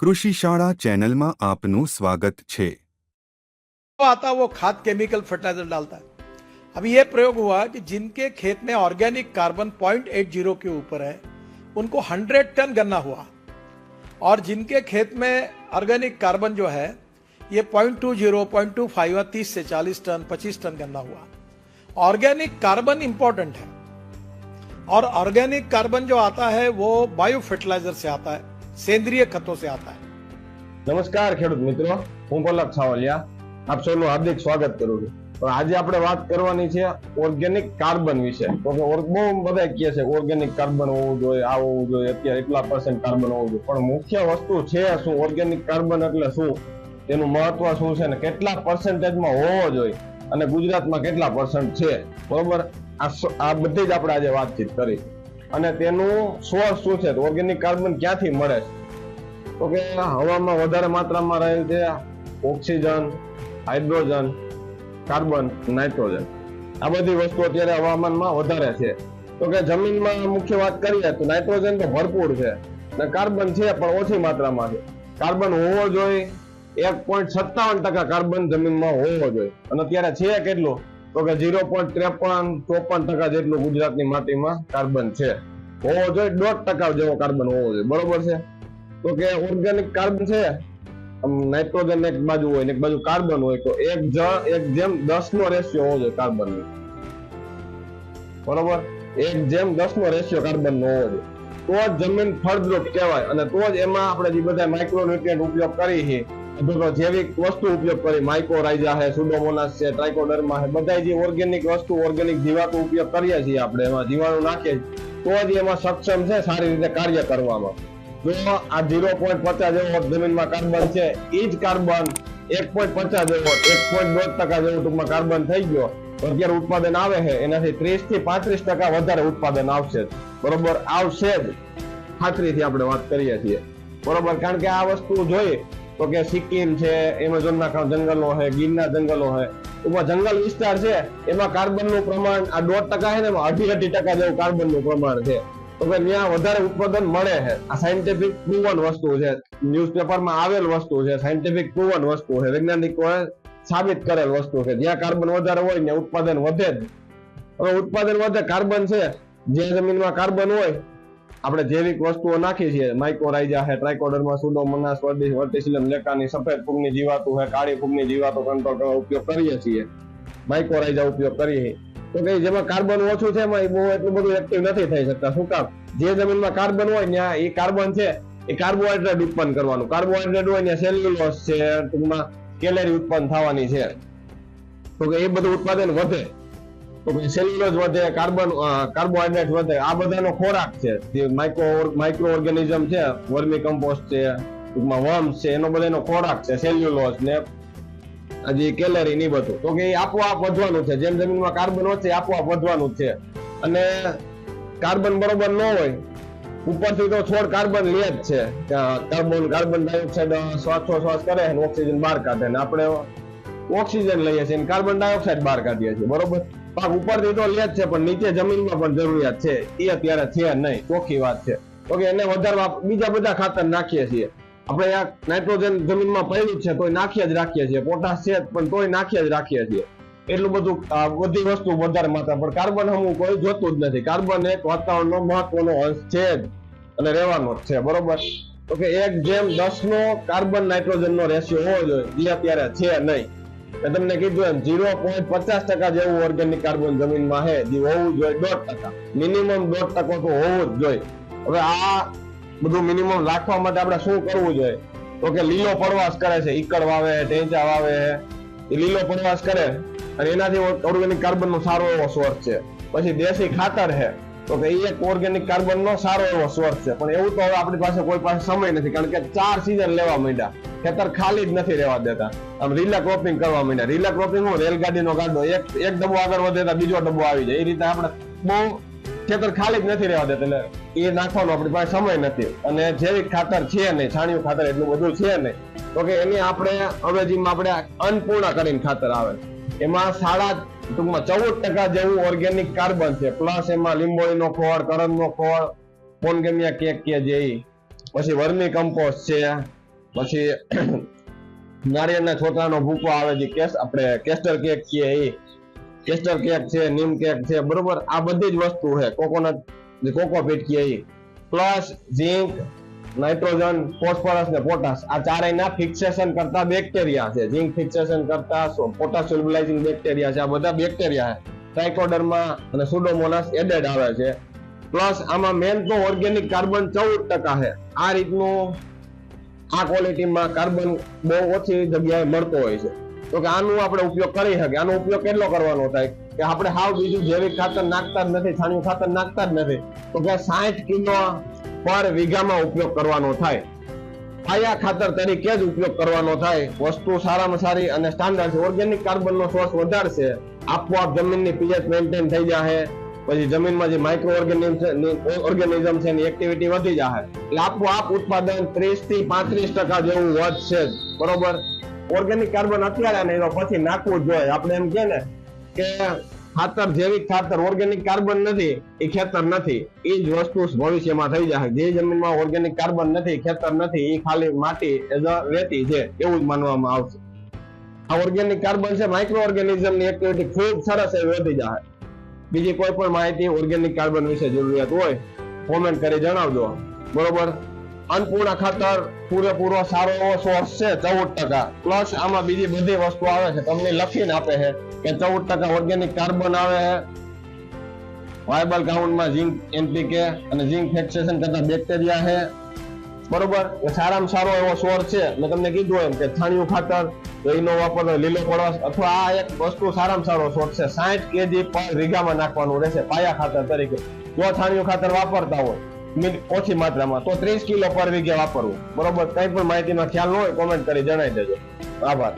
કૃષિ શાળા ચેનલમાં આપનું સ્વાગત છે आता वो खाद केमिकल फर्टिलाइजर डालता है अभी ये प्रयोग हुआ कि जिनके खेत में ऑर्गेनिक कार्बन 0.80 के ऊपर है उनको 100 टन गन्ना हुआ और जिनके खेत में ऑर्गेनिक कार्बन जो है ये 0.20 0.25 या 30 से 40 टन 25 टन गन्ना हुआ ऑर्गेनिक कार्बन इंपॉर्टेंट है और ऑर्गेनिक कार्बन जो आता है वो बायो फर्टिलाइजर से आता है સેન્દ્રિય ખતો સે આતા હે નમસ્કાર ખેડૂત મિત્રો હું પલક છાવલિયા, આપ સૌનું હાર્દિક સ્વાગત કરું છું. પણ આજે આપણે વાત કરવાની છે ઓર્ગેનિક કાર્બન વિશે. તો કે બહુ બધા કહે છે ઓર્ગેનિક કાર્બન હોવું જોઈએ, આ હોવું જોઈએ, અત્યારે એટલા પર્સન્ટ કાર્બન હોવું જોઈએ. પણ મુખ્ય વસ્તુ છે શું? ઓર્ગેનિક કાર્બન એટલે શું? તેનું મહત્વ શું છે ને કેટલા પર્સન્ટેજમાં હોવો જોઈએ? અને ગુજરાતમાં કેટલા પર્સન્ટ છે? બરોબર? આ બધી જ આપણે આજે વાતચીત કરી અને તેનું સોર્સ શું છે? ઓર્ગેનિક કાર્બન ક્યાંથી મળે? છે તો કે હવામાં વધારે માત્રામાં રહેલ છે ઓક્સિજન, હાઇડ્રોજન, કાર્બન, નાઇટ્રોજન. આ બધી વસ્તુ અત્યારે હવામાનમાં વધારે છે. તો કે જમીનમાં મુખ્ય વાત કરીએ તો નાઇટ્રોજન તો ભરપૂર છે અને કાર્બન છે પણ ઓછી માત્રામાં છે. કાર્બન હોવો જોઈએ. એક પોઈન્ટ સત્તાવન ટકા કાર્બન જમીનમાં હોવો જોઈએ. અને અત્યારે છે કેટલું? તો કે ઝીરો પોઈન્ટ ત્રેપન, ચોપન ટકા જેટલું ગુજરાતની માટીમાં કાર્બન છે. હોવો જોઈએ, દોઢ ટકા જેવો કાર્બન હોવો જોઈએ. બરોબર છે? તો કે ઓર્ગેનિક કાર્બન છે નાઇટ્રોજન એક બાજુ હોય એક બાજુ કાર્બન હોય, તો એક જ, એક જેમ દસ નો રેશિયો હોવો જોઈએ કાર્બન બરોબર? એક જેમ દસ નો રેશિયો કાર્બન નો હોવો જોઈએ. તો જ જમીન ફળદ્રુપ કહેવાય. અને તો જ એમાં આપણે જે બધા માઇક્રોન્યુટ્રિયન્ટ ઉપયોગ કરી છે અથવા તો જૈવિક વસ્તુ ઉપયોગ કરી માઇકોરાઇઝા છે સુડોમોનાસ છે ટ્રાઇકોડર્મા છે બધા જે ઓર્ગેનિક વસ્તુ ઓર્ગેનિક જીવાતો ઉપયોગ કરીએ છીએ આપણે, એમાં જીવાણુ નાખીએ તો જ એમાં સક્ષમ છે સારી રીતે કાર્ય કરવામાં. જો આ ઝીરો પોઈન્ટ પચાસ જેવો જમીનમાં કાર્બન છે એ જ કાર્બન એક પોઈન્ટ પચાસ જેવો, એક પોઈન્ટ દોઢ ટકા જેવો ટૂંકમાં કાર્બન થઈ ગયો, અત્યારે ઉત્પાદન આવે છે, એનાથી ત્રીસથી પાંત્રીસ ટકા વધારે ઉત્પાદન આવશે. બરોબર, આવશે જ. ખાતરીથી આપણે વાત કરીએ છીએ. બરોબર, કારણ કે આ વસ્તુ જોઈએ તો કે સિક્કિમ છે, એમેઝોનના જંગલો છે, ગીરના જંગલો છે. ટૂંકમાં જંગલ વિસ્તાર છે, એમાં કાર્બનનું પ્રમાણ આ દોઢ ટકા છે ને એમાં અઢી અઢી ટકા જેવું કાર્બનનું પ્રમાણ છે. તો કે ત્યાં વધારે ઉત્પાદન મળે છે. આ સાયન્ટિફિક પ્રુવન વસ્તુ છે. ન્યૂઝપેપરમાં આવેલ વસ્તુ છે સાયન્ટિફિક પ્રુવન વસ્તુ છે. વૈજ્ઞાનિકોએ સાબિત કરેલ વસ્તુ છે. જ્યાં કાર્બન વધારે હોય ને ઉત્પાદન વધે જ. હવે ઉત્પાદન વધે કાર્બન છે. જે જમીનમાં કાર્બન હોય આપણે જૈવિક વસ્તુઓ નાખીએ છીએ. માઇક્રોરાઇઝા છે ટ્રાઇકોડર્મા સુડોમોનાસ વર્ટિસિલમ લેકાની, સફેદ ફૂગની જીવાતો છે, કાળી ફૂગની જીવાતો કંટ્રોલ ઉપયોગ કરીએ છીએ. માઇક્રોરાઇઝા ઉપયોગ કરીએ તો કે જેમાં કાર્બન ઓછું છે, એમાં બહુ એટલું બધું એક્ટિવ નથી થઈ શકતા. શું કામ? જે જમીનમાં કાર્બન હોય, ત્યાં એ કાર્બન છે, એ કાર્બોહાઈડ્રેટ ઉત્પન્ન કરવાનું. કાર્બોહાઈડ્રેટ હોય, ત્યાં સેલ્યુલોસ છે, ટૂંકમાં કેલેરી ઉત્પન્ન થવાની છે. તો કે એ બધું ઉત્પાદન વધે. સેલ્યુલોઝ વધે કાર્બન કાર્બોહાઈડ્રેટ વધે, આ બધાનો ખોરાક છે. જે માઇક્રો છે, વર્મી છે એનો બધાનો ખોરાક છે સેલ્યુલોઝ ને, હજી કેલરી ની બધું. તો કે એ આપોઆપ વધવાનું છે. જેમ જમીનમાં કાર્બન વધશે આપોઆપ વધવાનું છે. અને કાર્બન બરોબર ન હોય, ઉપરથી તો છોડ કાર્બન લે જ છે. કાર્બન કાર્બન ડાયોક્સાઇડ શ્વાસોશ્વાસ કરે અને ઓક્સિજન બહાર કાઢે આપણે ઓક્સિજન લઈએ છીએ કાર્બન ડાયોક્સાઇડ બહાર કાઢીએ છીએ. બરોબર? પાક ઉપરથી તો લે જ છે, પણ નીચે જમીનમાં પણ જરૂરિયાત છે. એ અત્યારે છે નહીં. ચોખ્ખી વાત છે. ઓકે, એને વધારવા બીજા બધા ખાતર નાખીએ છીએ. આપણે આ નાઇટ્રોજન જમીનમાં પડ્યું છે, તોય નાખીએ જ રાખીએ છીએ. પોટાશ છે પણ તોય નાખીએ જ રાખીએ છીએ. એટલું બધું બધી વસ્તુ વધારે માત્રા પણ કાર્બન હમું કોઈ જોતું જ નથી. કાર્બન એક વાતાવરણનો મહત્વનો અંશ છે જ. અને રહેવાનો જ છે, બરોબર? તો કે એક જેમ દસ નો કાર્બન નાઇટ્રોજન નો રેશિયો હોવો જોઈએ. જે અત્યારે છે નહીં. મેં તમને કીધું એમ ઝીરો પોઈન્ટ પચાસ ટકા જેવું ઓર્ગેનિક કાર્બન જમીનમાં છે જે હોવું જોઈએ દોઢ ટકા. મિનિમમ દોઢ ટકો તો હોવું જ જોઈએ. હવે આ બધું મિનિમમ રાખવા માટે આપણે શું કરવું જોઈએ? તો કે લીલો પડવાશ કરે છે ઈકડ વાવે ટેંચા વાવે. એ લીલો પ્રવાસ કરે અને એનાથી ઓર્ગેનિક કાર્બન નો સારો એવો સોર્સ છે. પછી દેશી ખાતર છે, તો કે એ એક ઓર્ગેનિક કાર્બન નો સારો એવો સોર્સ છે. પણ એવું તો હવે આપણી પાસે કોઈ પાસે સમય નથી, કારણ કે ચાર સિઝન લેવા માંડ્યા. ખેતર ખાલી જ નથી રહેવા દેતા. આમ રીલા ક્રોપિંગ કરવા માંડ્યા. રીલા ક્રોપિંગ હું રેલગાડીનો ગાડો એક એક ડબ્બો આગળ વધે બીજો ડબ્બો આવી જાય. એ રીતે આપણે બહુ ખેતર ખાલી જ નથી રહેવા દેતા. એટલે એ નાખવાનો આપણી પાસે સમય નથી. અને જૈવિક ખાતર છે નહીં, છાણિયું ખાતર એટલું બધું છે નહીં. તો કે એની આપણે અવેજીમાં આપણે અન્નપૂર્ણા કરીને ખાતર આવે. એમાં સાડા ટૂંકમાં ચૌદ ટકા જેવું ઓર્ગેનિક કાર્બન છે. પ્લસ એમાં લીંબોળીનો ખોળ કરણનો ખોળ, પોનગેમિયા કેક કે જે પછી વર્મી કમ્પોસ્ટ છે. પછી નારિયેળના છોતરાનો ભૂકો આવે છે કેસ આપણે કેસ્ટર કેક છે એ. કેસ્ટર કેક છે, નીમ કેક છે, બરોબર? આ બધી જ વસ્તુ છે. કોકોનટ, જે કોકોપીટ કે એ. પ્લસ ઝીંક, નાઇટ્રોજન, ફોસ્ફરસ ને પોટાશ. આ ચારેયના ફિક્સેશન કરતા બેક્ટેરિયા છે. ઝીંક ફિક્સેશન કરતા પોટાશ બેક્ટેરિયા છે. આ બધા બેક્ટેરિયા છે. ટ્રાઇકોડર્મા અને સુડોમોનાસ એડેડ આવે છે. પ્લસ આમાં મેન તો ઓર્ગેનિક કાર્બન ચૌદ ટકા છે. આ રીતનું આ ક્વોલિટીમાં કાર્બન બહુ ઓછી જગ્યાએ મળતો હોય છે. તો કે આનો આપણે ઉપયોગ કરી શકીએ. આનો ઉપયોગ કેટલો કરવાનો થાય? કે આપણે હાવ બીજું જૈવિક ખાતર નાખતા જ નથી, છાણિયું ખાતર નાખતા જ નથી. તો કે સાઠ કિલો પર વીઘામાં ઉપયોગ કરવાનો થાય. પાયા ખાતર તરીકે જ ઉપયોગ કરવાનો થાય. વસ્તુ સારામાં સારી અને સ્ટાન્ડર્ડ છે. ઓર્ગેનિક કાર્બનનો સોર્સ વધારશે આપોઆપ જમીનની પીએચ મેન્ટેન થઈ જશે પછી જમીનમાં જે માઇક્રો ઓર્ગેનિઝમ છે એની એક્ટિવિટી વધી જશે એટલે આપોઆપ ઉત્પાદન ત્રીસથી પાંત્રીસ ટકા જેવું વધશે બરોબર? ઓર્ગેનિક કાર્બન અત્યારે નહીં પછી નાખવું જોઈએ. આપણે એમ કે ને કે ખાતર જૈવિક ખાતર ઓર્ગેનિક કાર્બન નથી, એ ખેતર નથી. એ જ વસ્તુ ભવિષ્યમાં થઈ જશે જે જમીનમાં ઓર્ગેનિક કાર્બન નથી, ખેતર નથી, એ ખાલી માટી રેતી છે. એવું જ માનવામાં આવશે. આ ઓર્ગેનિક કાર્બન છે માઇક્રો ઓર્ગેનિઝમની એક્ટિવિટી ખૂબ સરસ એ વધી જાય બીજી કોઈ પણ માહિતી ઓર્ગેનિક કાર્બન વિશે જરૂરિયાત હોય કોમેન્ટ કરી જણાવજો. બરોબર? અન્નપૂર્ણા ખાતર પૂરેપૂરો સારો એવો સોર્સ છે, ચૌદ ટકા. પ્લસ આમાં બીજી બધી વસ્તુ આવે છે, તમને લખીને આપે છે કે ચૌદ ટકા ઓર્ગેનિક કાર્બન આવે છે. વાયબલ કાઉન્ટમાં ઝીંક એનપીકે અને ઝીંક ફેક્સેશન કરતા બેક્ટેરિયા છે. બરોબર? સારામાં સારો એવો સ્વર છે. મેં તમને કીધું એમ કે છાણિયું ખાતર, તો એનો વાપરવો લીલો પડવાશ અથવા આ એક વસ્તુ સારામાં સારો સોર્સ છે. સાઠ કેજી પર વીઘામાં નાખવાનું રહેશે, પાયા ખાતર તરીકે. જો છાણિયું ખાતર વાપરતા હોય ઓછી માત્રામાં, તો ત્રીસ કિલો પર વીઘે વાપરવું. બરોબર? કઈ પણ માહિતીનો ખ્યાલ ન હોય કોમેન્ટ કરી જણાવી દેજો. આભાર.